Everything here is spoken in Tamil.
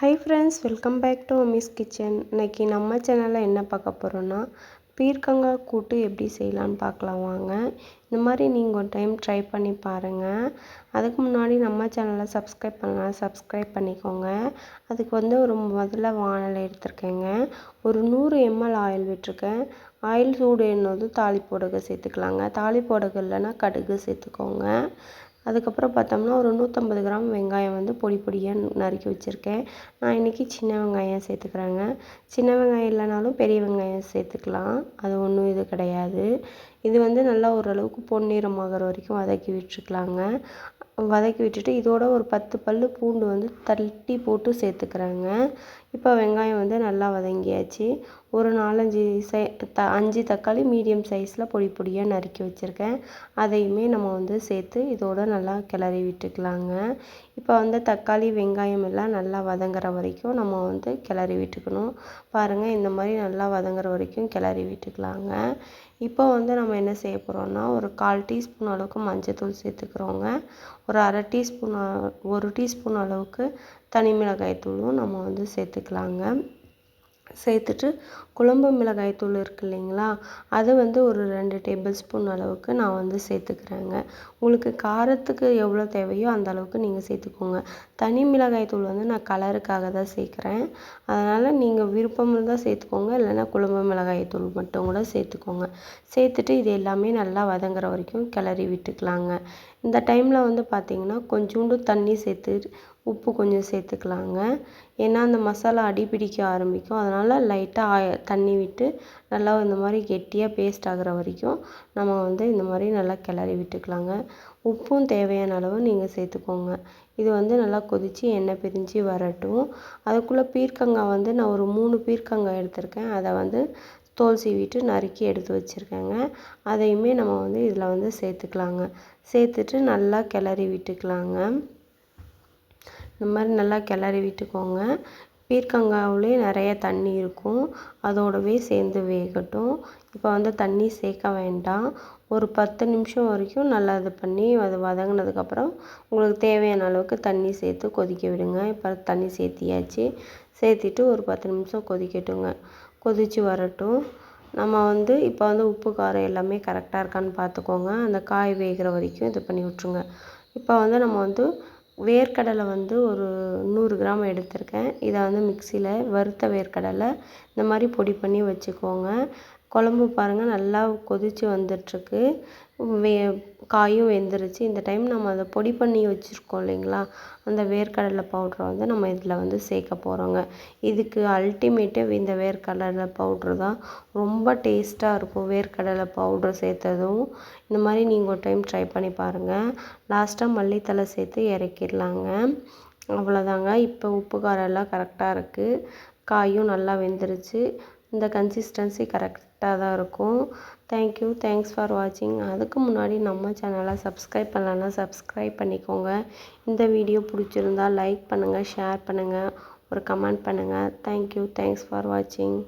Hi friends welcome back to miss kitchen இன்றைக்கி நம்ம சேனலில் என்ன பார்க்க போகிறோன்னா பீர்க்கங்காய் கூட்டு எப்படி செய்யலான்னு பார்க்கலாம் வாங்க. இந்த மாதிரி நீங்கள் ஒரு டைம் ட்ரை பண்ணி பாருங்கள் அதுக்கு முன்னாடி நம்ம சேனலை சப்ஸ்கிரைப் பண்ணலாம் சப்ஸ்கிரைப் பண்ணிக்கோங்க. அதுக்கு வந்து ஒரு முதல்ல வானல் எடுத்திருக்கேங்க. ஒரு நூறு எம்எல் ஆயில் விட்டுருக்கேன். ஆயில் சூடு என்னது தாலி போடுக சேர்த்துக்கலாங்க. தாலி போடுக இல்லைன்னா கடுகு சேர்த்துக்கோங்க. அதுக்கப்புறம் பார்த்தோம்னா ஒரு நூற்றம்பது கிராம் வெங்காயம் வந்து பொடி பொடியாக நறுக்கி வச்சுருக்கேன். நான் இன்றைக்கி சின்ன வெங்காயம் சேர்த்துக்கிறேங்க. சின்ன வெங்காயம் இல்லைனாலும் பெரிய வெங்காயம் சேர்த்துக்கலாம். அது ஒன்றும் இது கிடையாது. இது வந்து நல்லா ஓரளவுக்கு பொன்னிறமாகிற வரைக்கும் வதக்கி விட்டுருக்கலாங்க. வதக்கி விட்டுட்டு இதோட ஒரு பத்து பல் பூண்டு வந்து தட்டி போட்டு சேர்த்துக்கிறேங்க. இப்போ வெங்காயம் வந்து நல்லா வதங்கியாச்சு. ஒரு நாலஞ்சு சை த அஞ்சு தக்காளி மீடியம் சைஸில் பொடி பொடியாக நறுக்கி வச்சுருக்கேன். அதையுமே நம்ம வந்து சேர்த்து இதோட நல்லா கிளறி விட்டுக்கலாங்க. இப்போ வந்து தக்காளி வெங்காயம் எல்லாம் நல்லா வதங்குற வரைக்கும் நம்ம வந்து கிளறி விட்டுக்கணும். பாருங்கள் இந்த மாதிரி நல்லா வதங்குற வரைக்கும் கிளறி விட்டுக்கலாங்க. இப்போ வந்து நம்ம என்ன செய்ய போகிறோன்னா ஒரு கால் டீஸ்பூன் அளவுக்கு மஞ்சத்தூள் சேர்த்துக்கிறோங்க. ஒரு அரை டீஸ்பூன் ஒரு டீஸ்பூன் அளவுக்கு தனி மிளகாய் தூளும் நம்ம வந்து சேர்த்துக்கலாங்க. சேர்த்துட்டு குழம்பு மிளகாய் தூள் இருக்கு இல்லைங்களா? அதை வந்து ஒரு ரெண்டு டேபிள் ஸ்பூன் அளவுக்கு நான் வந்து சேர்த்துக்கிறேங்க. உங்களுக்கு காரத்துக்கு எவ்வளோ தேவையோ அந்த அளவுக்கு நீங்கள் சேர்த்துக்கோங்க. தனி மிளகாய் தூள் வந்து நான் கலருக்காக தான் சேர்க்குறேன். அதனால் நீங்கள் விருப்பம் இருந்தால் சேர்த்துக்கோங்க. இல்லைன்னா குழம்பு மிளகாய் தூள் மட்டும் கூட சேர்த்துக்கோங்க. சேர்த்துட்டு இது எல்லாமே நல்லா வதங்குற வரைக்கும் கிளறி விட்டுக்கலாங்க. இந்த டைமில் வந்து பார்த்திங்கன்னா கொஞ்சோண்டு தண்ணி சேர்த்து உப்பு கொஞ்சம் சேர்த்துக்கலாங்க. ஏன்னா அந்த மசாலா அடி பிடிக்க ஆரம்பிக்கும். அதனால் லைட்டாக தண்ணி விட்டு நல்லா இந்த மாதிரி கெட்டியாக பேஸ்ட் ஆகிற வரைக்கும் நம்ம வந்து இந்த மாதிரி நல்லா கிளறி விட்டுக்கலாங்க. உப்பும் தேவையான அளவு நீங்கள் சேர்த்துக்கோங்க. இது வந்து நல்லா கொதித்து எண்ணெய் பிரிஞ்சு வரட்டும். அதுக்குள்ளே பீர்க்கங்காய் வந்து நான் ஒரு மூணு பீர்க்கங்காய் எடுத்திருக்கேன். அதை வந்து தோல் சீவிட்டு நறுக்கி எடுத்து வச்சுருக்கேங்க. அதையுமே நம்ம வந்து இதில் வந்து சேர்த்துக்கலாங்க. சேர்த்துட்டு நல்லா கிளறி விட்டுக்கலாங்க. இந்த மாதிரி நல்லா கிளறி விட்டுக்கோங்க. பீர்க்கங்காவிலே நிறைய தண்ணி இருக்கும். அதோடவே சேர்ந்து வேகட்டும். இப்போ வந்து தண்ணி சேர்க்க வேண்டாம். ஒரு பத்து நிமிஷம் வரைக்கும் நல்லா இது பண்ணி அது வதங்கினதுக்கப்புறம் உங்களுக்கு தேவையான அளவுக்கு தண்ணி சேர்த்து கொதிக்க விடுங்க. இப்போ தண்ணி சேர்த்தியாச்சு. சேர்த்திட்டு ஒரு பத்து நிமிஷம் கொதிக்கட்டுங்க. கொதித்து வரட்டும். நம்ம வந்து இப்போ வந்து உப்பு காரம் எல்லாமே கரெக்டாக இருக்கான்னு பார்த்துக்கோங்க அந்த காய் வேகிற வரைக்கும் இது பண்ணி விட்ருங்க இப்போ வந்து நம்ம வந்து வேர்க்கடலை வந்து ஒரு நூறு கிராம் எடுத்திருக்கேன். இதை வந்து மிக்சியில் வறுத்த வேர்க்கடலை இந்த மாதிரி பொடி பண்ணி வச்சுக்கோங்க. குழம்பு பாருங்கள் நல்லா கொதித்து வந்துட்டுருக்கு. வே காயும் வெந்துருச்சு. இந்த டைம் நம்ம அதை பொடி பண்ணி வச்சுருக்கோம் இல்லைங்களா? அந்த வேர்க்கடலை பவுட்ரை வந்து நம்ம இதில் வந்து சேர்க்க போகிறோங்க இதுக்கு அல்டிமேட்டே இந்த வேர்க்கடலை பவுட்ரு தான். ரொம்ப டேஸ்ட்டாக இருக்கும் வேர்க்கடலை பவுட்ரு சேர்த்ததும். இந்த மாதிரி நீங்கள் ஒரு டைம் ட்ரை பண்ணி பாருங்கள் லாஸ்ட்டாக மல்லித்தலை சேர்த்து இறக்கிடலாங்க. அவ்வளோதாங்க. இப்போ உப்பு காரம் எல்லாம் கரெக்டாக இருக்குது காயும் நல்லா வெந்துருச்சு. இந்த கன்சிஸ்டன்சி கரெக்டாக தான் இருக்கும். தேங்க்யூ தேங்க்ஸ் ஃபார் வாட்சிங் அதுக்கு முன்னாடி நம்ம சேனலை சப்ஸ்கிரைப் பண்ணலன்னா சப்ஸ்கிரைப் பண்ணிக்கோங்க. இந்த வீடியோ பிடிச்சிருந்தா லைக் பண்ணுங்கள் ஷேர் பண்ணுங்கள் ஒரு கமெண்ட் பண்ணுங்கள் தேங்க்யூ தேங்க்ஸ் ஃபார் வாட்சிங்